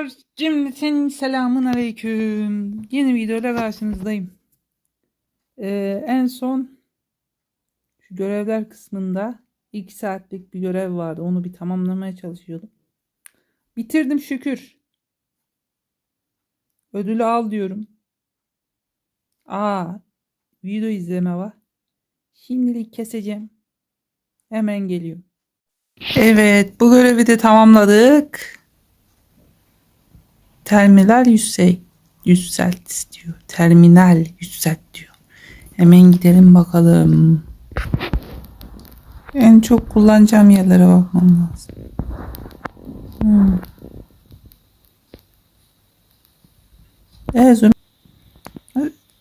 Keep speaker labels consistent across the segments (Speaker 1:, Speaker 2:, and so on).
Speaker 1: Arkadaşlar cümleten selamun aleyküm. Yeni videoyla karşınızdayım. Ee, en son şu görevler kısmında 2 saatlik bir görev vardı. Onu bir tamamlamaya çalışıyordum. Bitirdim şükür. Ödülü al diyorum. Aa, video izleme var. Şimdilik keseceğim. Hemen geliyorum. Evet, bu görevi de tamamladık. Terminal yüksek, yükselt diyor. Terminal yükselt diyor. Hemen gidelim bakalım. En çok kullanacağım yerlere bakmam lazım. Hmm. Evet,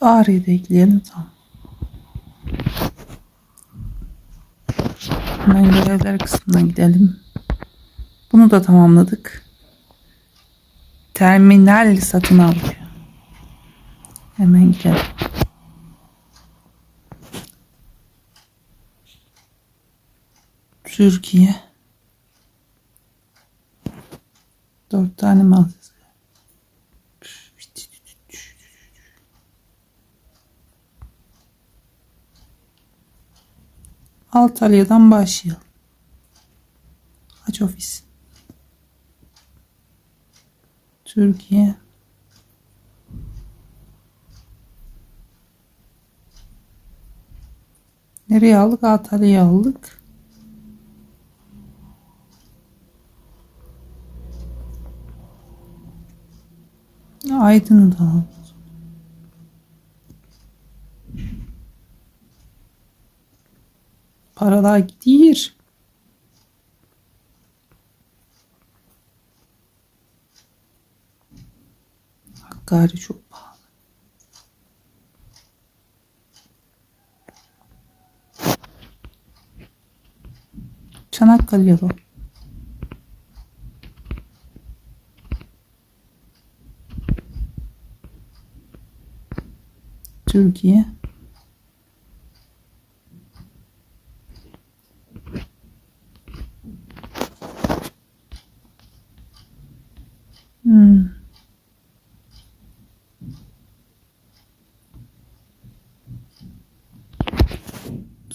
Speaker 1: Ağrı'yı da ekleyelim tamam. Hemen görevler kısmına gidelim. Bunu da tamamladık. Terminal satın al. Hemen gidelim. Türkiye. Dört tane mi alacağız? Antalya'dan başlayalım. Aç ofis. Türkiye. Nereye aldık? Antalya'ya aldık. Aydın'ı da aldık. Paralar gidiyor. Hakkari çok pahalı. Çanakkale yolu. Türkiye. Hmm.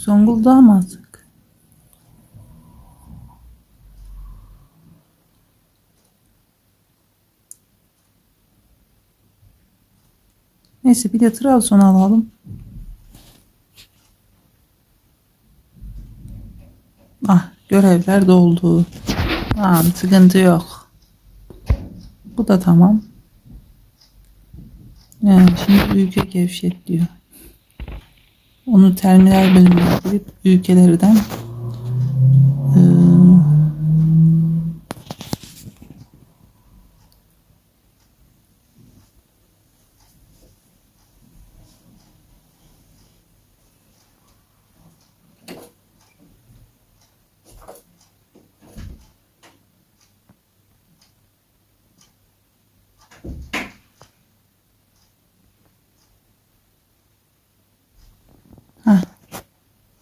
Speaker 1: Zonguldak'a mı alsak? Neyse bir de Trabzon alalım. Ah görevler doldu. Tamam sıkıntı yok. Bu da tamam. Yani şimdi ülke gevşet diyor. Onu terminal bölümüne girip ülkelerden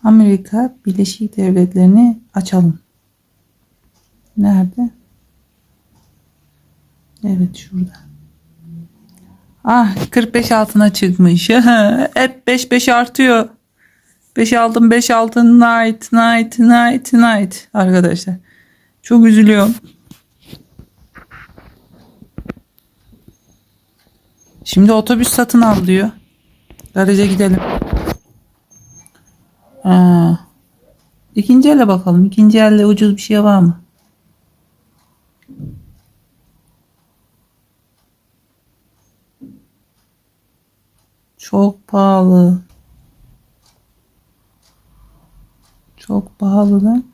Speaker 1: Amerika Birleşik Devletleri'ni açalım. Nerede? Evet şurada. Ah 45 altına çıkmış. Hep 5 5 artıyor. 5 aldım 5 aldım night night night night arkadaşlar. Çok üzülüyorum. Şimdi otobüs satın al diyor. Garaja gidelim. Ha. İkinci ele bakalım. İkinci elde ucuz bir şey var mı? Çok pahalı. Çok pahalı lan.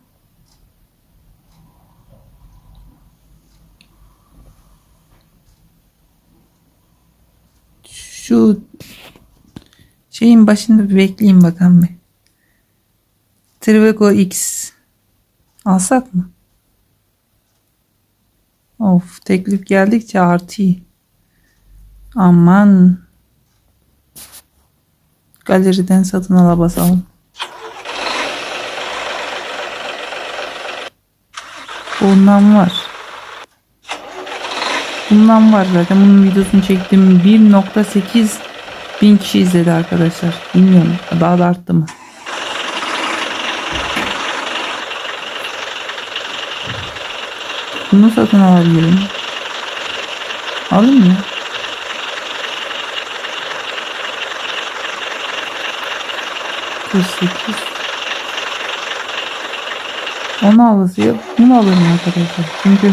Speaker 1: Şu şeyin başında bir bekleyeyim bakalım bir. Trivago X alsak mı? Of teklif geldikçe artıyor. Aman. Galeriden satın ala basalım. Bundan var. Bundan var zaten. Bunun videosunu çektim. 1.8 bin kişi izledi arkadaşlar. Bilmiyorum. Daha da arttı mı? Bunu satın alabilirim. Alayım mı? Kırk. Onu alısı yok. Bunu alırım arkadaşlar. Çünkü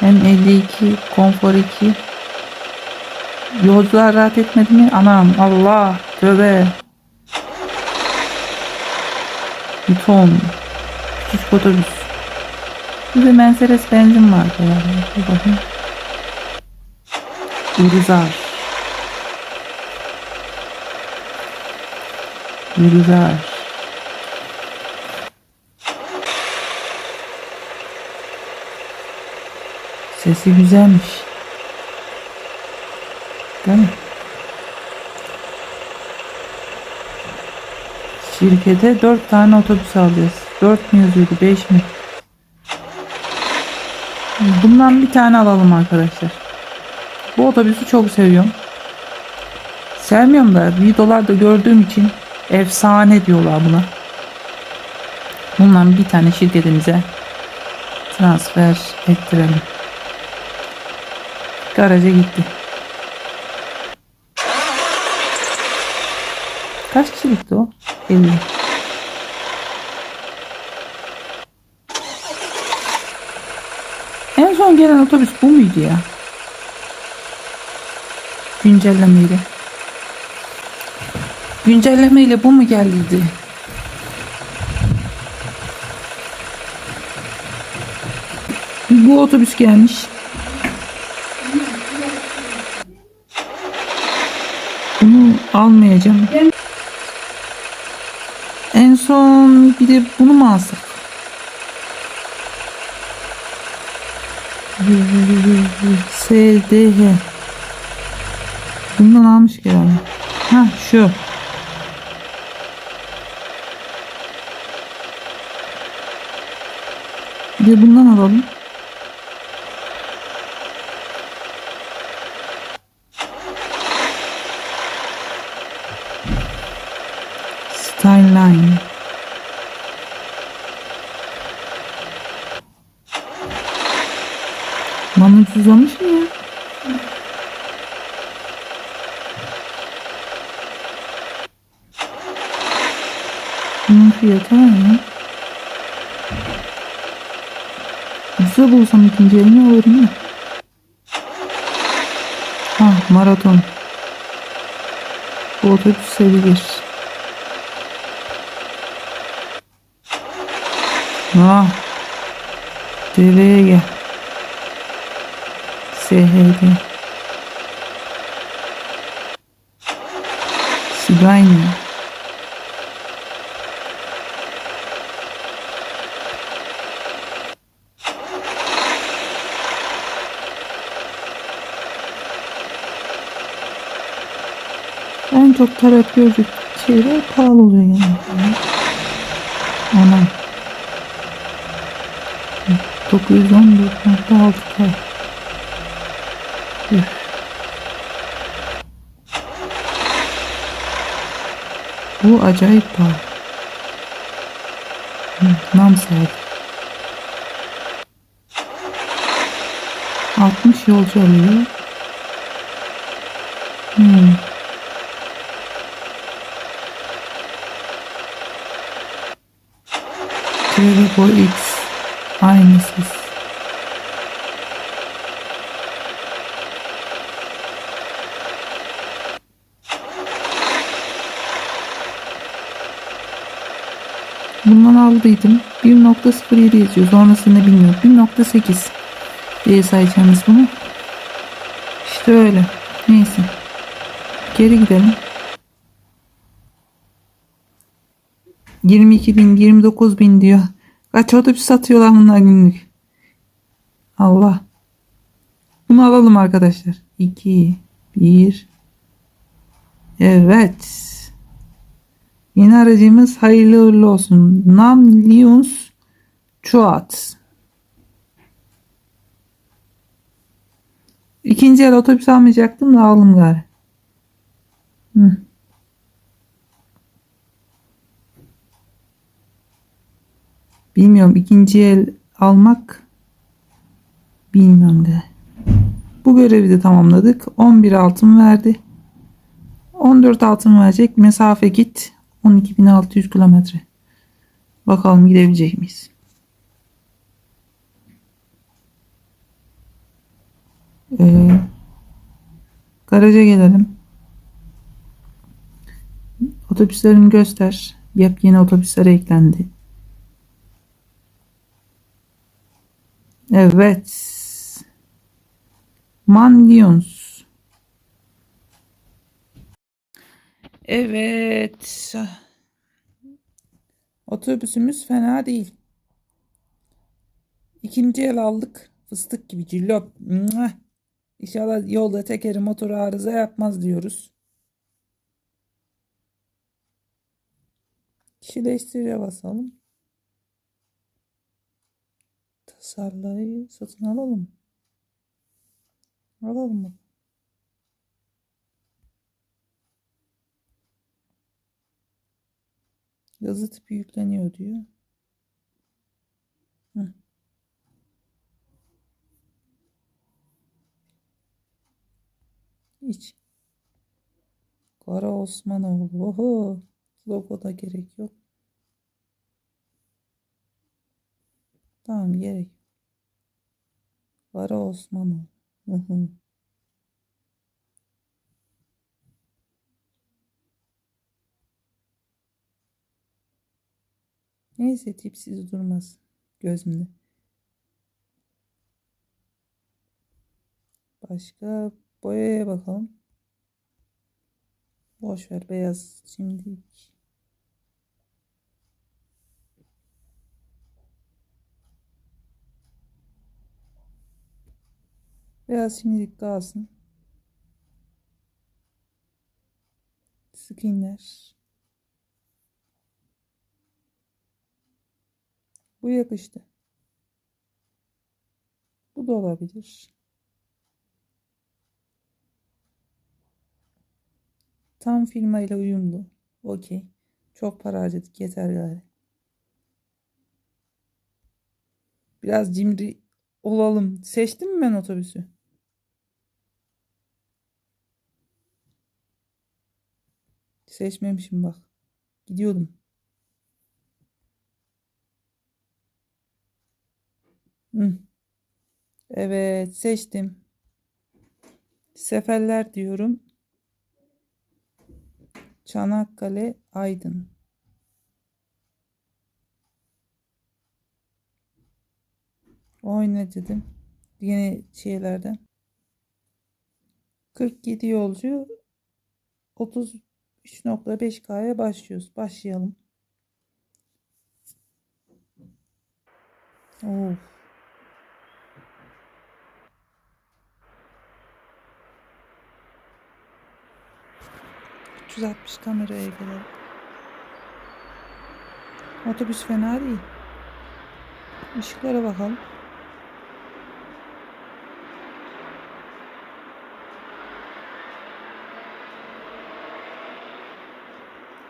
Speaker 1: hem 52 konfor 2 Yolcular rahat etmedi mi? Anam Allah tövbe. Beton. Küçük otobüs. Bir de Mercedes benzin vardı yani. Bir bakayım. Urizar. Urizar. Sesi güzelmiş. Değil mi? Şirkete 4 tane otobüs alacağız. 4 mü yazıyordu 5 mi? Bundan bir tane alalım arkadaşlar. Bu otobüsü çok seviyorum. Sevmiyorum da videolarda gördüğüm için efsane diyorlar buna. Bundan bir tane şirketimize transfer ettirelim. Garaja gitti. Kaç kişilikti o? 50. En son gelen otobüs bu muydu ya? Güncellemeyle. Güncellemeyle bu mu geldiydi? Bu otobüs gelmiş. Bunu almayacağım. En son bir de bunu mu alsak? SDH Bundan almış herhalde. Ha şu. Bir bundan alalım. Bana ucuzlamış mı ya? Bunun fiyatı aynı. Nasıl bulsam ikinci elini alırım ya. Ha maraton. Bu otobüs sevilir. Ha. Deveye gel. SHD. Sigaynı. En çok talep görecek şeyler pahalı oluyor yani. Anam. 914.6 K. Bu acayip pahalı. Nam sahibi. 60 yolcu alıyor. Hmm. Trelleborg X aynısız. Bundan aldıydım. 1.07 yazıyor. Sonrasını bilmiyorum. 1.8 diye sayacağımız bunu. İşte öyle. Neyse. Geri gidelim. 22 bin, 29 bin diyor. Kaç otobüs satıyorlar bunlar günlük. Allah. Bunu alalım arkadaşlar. 2, 1. Evet. Yeni aracımız hayırlı uğurlu olsun. Nam Lions Çoat. İkinci el otobüs almayacaktım da aldım gari. Hı. Bilmiyorum ikinci el almak bilmiyorum de. Bu görevi de tamamladık. 11 altın verdi. 14 altın verecek. Mesafe git 12.600 kilometre. Bakalım gidebilecek miyiz? Ee, garaja gelelim. Otobüslerimi göster. Yepyeni otobüsler eklendi. Evet. Manlions. Evet. Otobüsümüz fena değil. İkinci el aldık. Fıstık gibi cillop. İnşallah yolda tekeri motoru arıza yapmaz diyoruz. Kişileştiriye basalım. Tasarlayı satın alalım. Alalım mı? Yazı tipi yükleniyor diyor. Hı. Hiç. Kara Osmanoğlu. Oho. Logo da gerek yok. Tamam gerek. Kara Osmanoğlu. Hı. Neyse tipsiz durmasın gözümde. Başka boyaya bakalım. Boş ver beyaz şimdilik. Beyaz şimdilik kalsın. Skinler. Bu yakıştı. Bu da olabilir. Tam firmayla uyumlu. Okey. Çok para harcadık. Yeter gari. Biraz cimri olalım. Seçtim mi ben otobüsü? Seçmemişim bak. Gidiyordum. Evet seçtim. Seferler diyorum. Çanakkale, Aydın. Oyna dedim. Yeni şeylerden. 47 yolcu 33.5K'ya başlıyoruz. Başlayalım. Of. ...360 kameraya gelelim. Otobüs fena değil. Işıklara bakalım.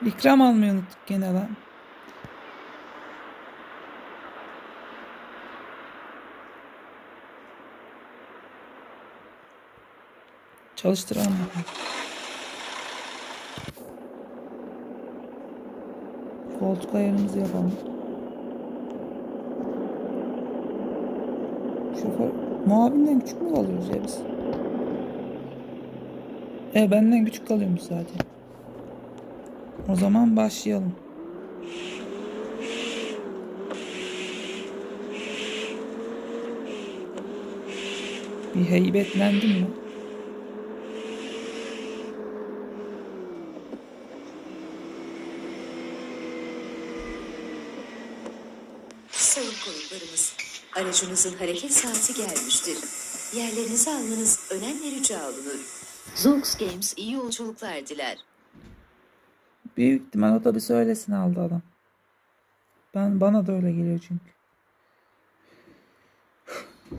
Speaker 1: İkram almayı unuttuk gene lan. Çalıştıralım. Koltuk ayarımızı yapalım. Şoför muavinden küçük mü kalıyoruz ya biz? E benden küçük kalıyormuş zaten. O zaman başlayalım. Bir heybetlendim mi?
Speaker 2: Sayın konuklarımız, aracınızın hareket saati gelmiştir. Yerlerinizi almanız önemli rica olunur. Zonks Games iyi yolculuklar diler.
Speaker 1: Büyük ihtimal otobüsü öylesine aldı adam. Ben bana da öyle geliyor çünkü.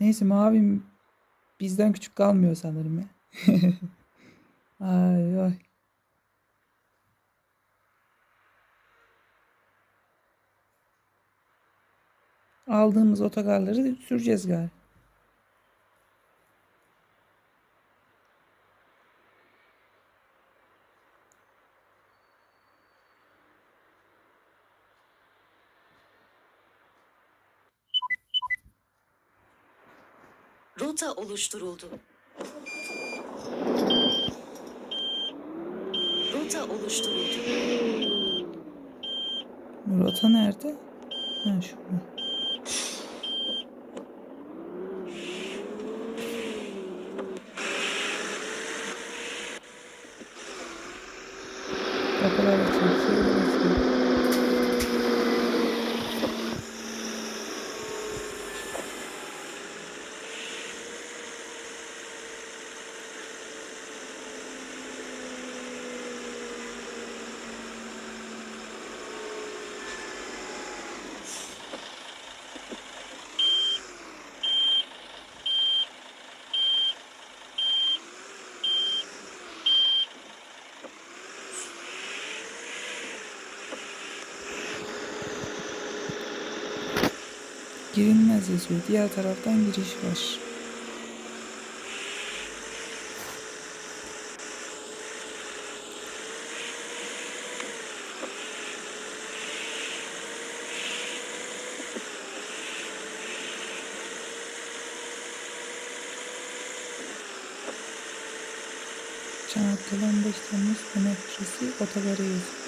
Speaker 1: Neyse mavi bizden küçük kalmıyor sanırım ya. ay ay. Aldığımız otogarları süreceğiz galiba.
Speaker 2: Rota oluşturuldu. Rota oluşturuldu.
Speaker 1: Rota nerede? Ha şurada. Girilmez yazıyor. Diğer taraftan giriş var. Çanakkale 15 Temmuz Demokrasi Otogarı yazıyor.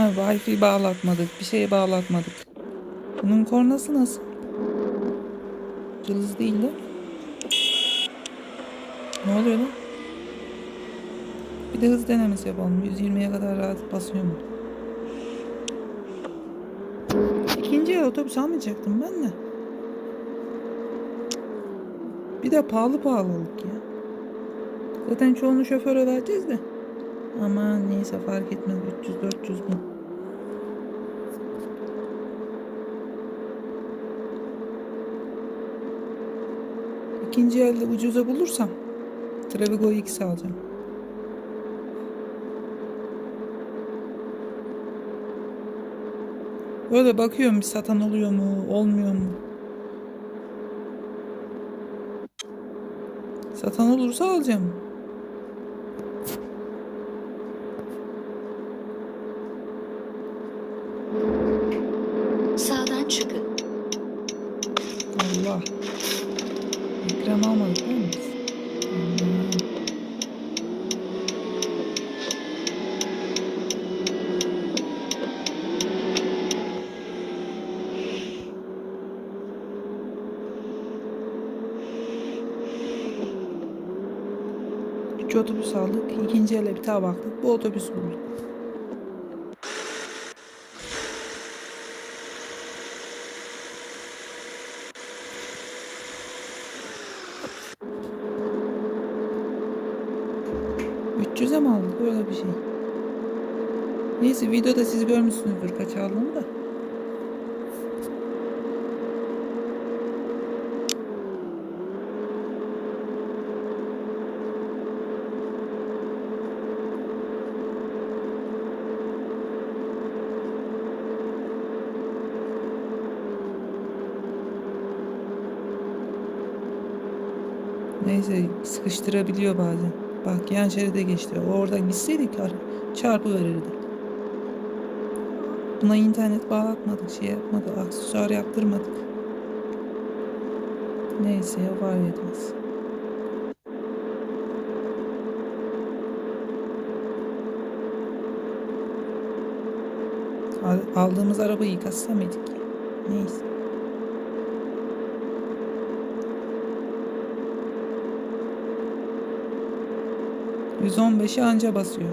Speaker 1: Ha, Wi-Fi bağlatmadık. Bir şeye bağlatmadık. Bunun kornası nasıl? Cılız değil de. Ne oluyor lan? Bir de hız denemesi yapalım. 120'ye kadar rahat basıyor mu? İkinci el otobüs almayacaktım ben de. Bir de pahalı pahalılık ya. Zaten çoğunu şoföre vereceğiz de. Ama neyse fark etmez 300-400 bin. İkinci elde ucuza bulursam Travigo X alacağım. Böyle bakıyorum bir satan oluyor mu, olmuyor mu? Satan olursa alacağım. 3 otobüs aldık. ikinci ele bir daha baktık. Bu otobüs bulduk. Üç mi aldık? Bir şey. Neyse videoda siz görmüşsünüzdür kaç aldığımı da. Neyse sıkıştırabiliyor bazen. Bak yan şeride geçti. O oradan gitseydik ar- çarpı verirdi. Buna internet bağlatmadık, şey yapmadık, aksesuar yaptırmadık. Neyse ya var etmez. Al- Aldığımız arabayı yıkatsa mıydık? Neyse. %15'i anca basıyor.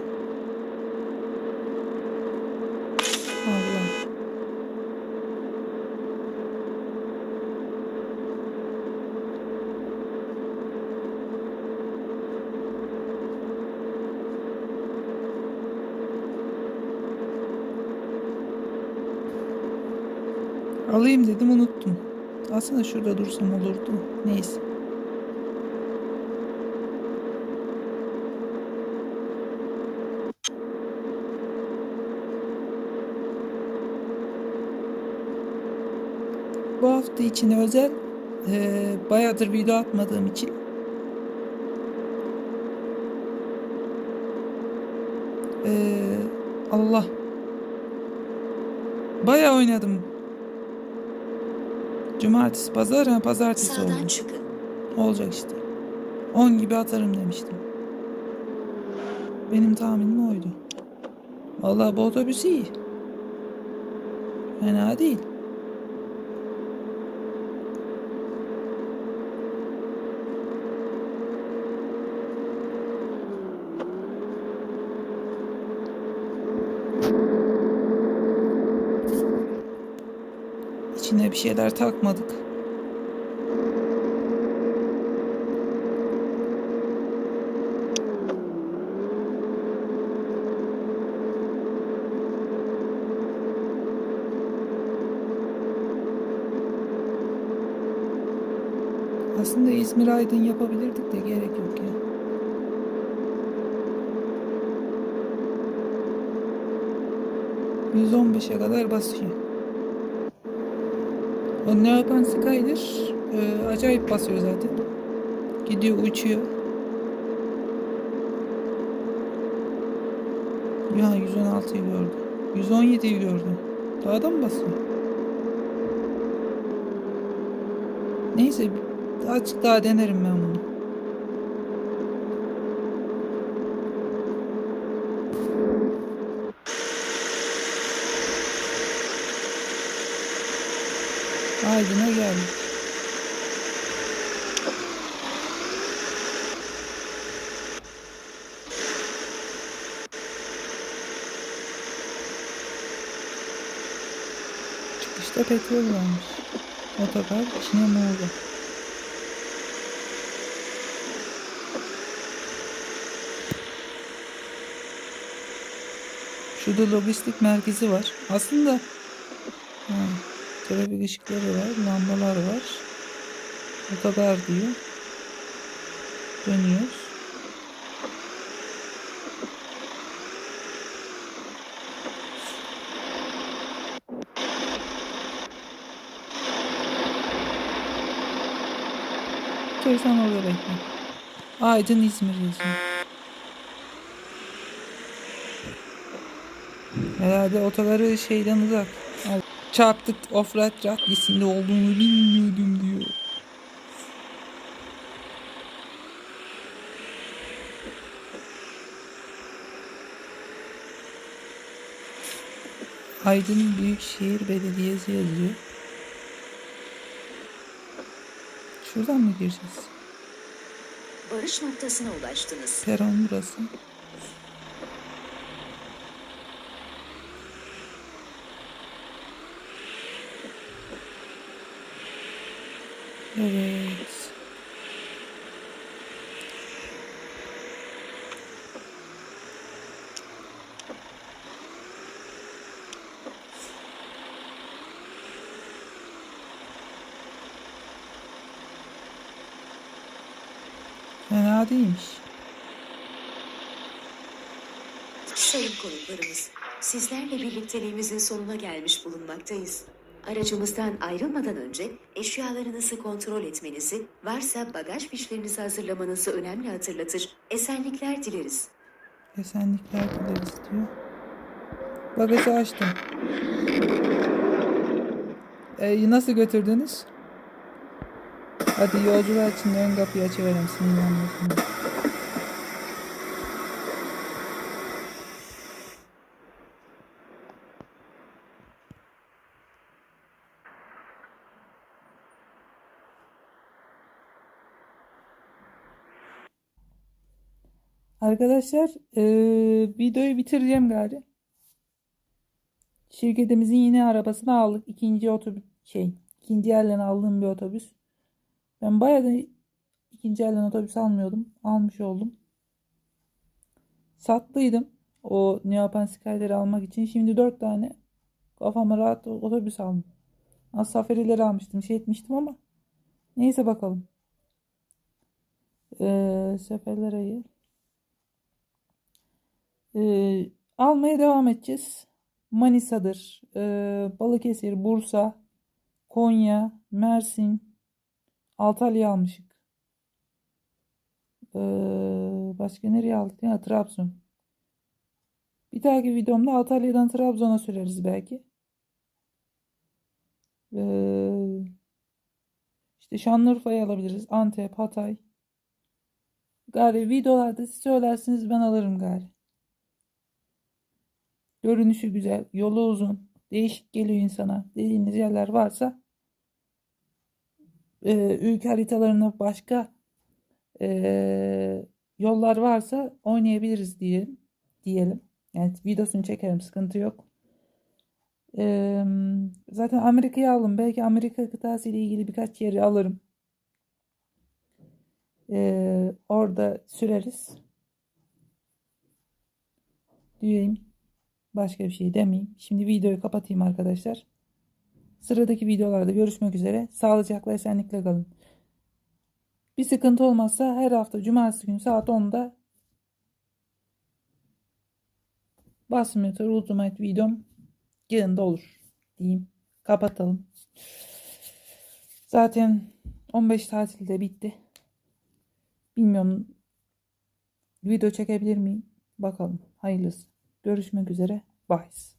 Speaker 1: Alayım dedim unuttum. Aslında şurada dursam olurdu. Neyse. Bu hafta için özel eee bayağıdır video atmadığım için eee, Allah bayağı oynadım. Cumartesi, pazar, ha pazartesi oldu.
Speaker 2: Sağdan çıkın.
Speaker 1: Olacak işte. 10 gibi atarım demiştim. Benim tahminim oydu. Vallahi bu otobüs iyi. Fena değil. İçine bir şeyler takmadık. Aslında İzmir Aydın yapabilirdik de gerek yok ya. %15'e kadar basıyor. O ne yapan Skyler e, acayip basıyor zaten. Gidiyor uçuyor. Ya 116'yı gördüm. 117'yi gördüm. Daha da mı basıyor? Neyse azıcık daha denerim ben bunu. Aydın'a geldik. Çıkışta petrol varmış. Otogar içine Muğla. Şurada lojistik merkezi var. Aslında trafik ışıkları var, lambalar var. Otogar diyor. Dönüyoruz. Dur sen orada bekle. Aydın İzmir yazıyor. Herhalde otogarı şeyden uzak. Çarptık offroad caddesinde olduğunu bilmiyordum diyor. Aydın Büyükşehir Belediyesi yazıyor. Şuradan mı gireceğiz?
Speaker 2: Varış noktasına ulaştınız.
Speaker 1: Peron burası. Evet. Fena değilmiş.
Speaker 2: Sayın konuklarımız, sizlerle birlikteliğimizin sonuna gelmiş bulunmaktayız. Aracımızdan ayrılmadan önce eşyalarınızı kontrol etmenizi, varsa bagaj fişlerinizi hazırlamanızı önemli hatırlatır. Esenlikler dileriz.
Speaker 1: Esenlikler dileriz diyor. Bagajı açtım. Ee, nasıl götürdünüz? Hadi yolcular için ön kapıyı açıvereyim sinirlenmesin. Arkadaşlar eee, videoyu bitireceğim gari. Şirketimizin yine arabasını aldık. İkinci otobüs şey ikinci elden aldığım bir otobüs. Ben bayağı da ikinci elden otobüs almıyordum. Almış oldum. Sattıydım o Neopan Skyler'ı almak için. Şimdi dört tane kafama rahat otobüs aldım. Az safarileri almıştım. Şey etmiştim ama neyse bakalım. Ee, seferlere gel. Ee, almaya devam edeceğiz. Manisa'dır, ee, Balıkesir, Bursa, Konya, Mersin, Antalya almışık. Ee, başka nereye aldık? Ya, Trabzon. Bir dahaki videomda Antalya'dan Trabzon'a süreriz belki. Ee, işte Şanlıurfa'yı alabiliriz. Antep, Hatay. Gari videolarda siz söylersiniz ben alırım gari. Görünüşü güzel, yolu uzun, değişik geliyor insana dediğiniz yerler varsa e, ülke haritalarına başka e, yollar varsa oynayabiliriz diyelim. diyelim. Yani videosunu çekerim sıkıntı yok. E, zaten Amerika'yı aldım. Belki Amerika kıtası ile ilgili birkaç yeri alırım. E, orada süreriz. Diyeyim. Başka bir şey demeyeyim. Şimdi videoyu kapatayım arkadaşlar. Sıradaki videolarda görüşmek üzere. Sağlıcakla esenlikle kalın. Bir sıkıntı olmazsa her hafta cumartesi günü saat 10'da Basmıyorsa Ultimate videom yanında olur diyeyim. Kapatalım. Zaten 15 tatilde bitti. Bilmiyorum video çekebilir miyim? Bakalım. Hayırlısı. Görüşmek üzere. Boys.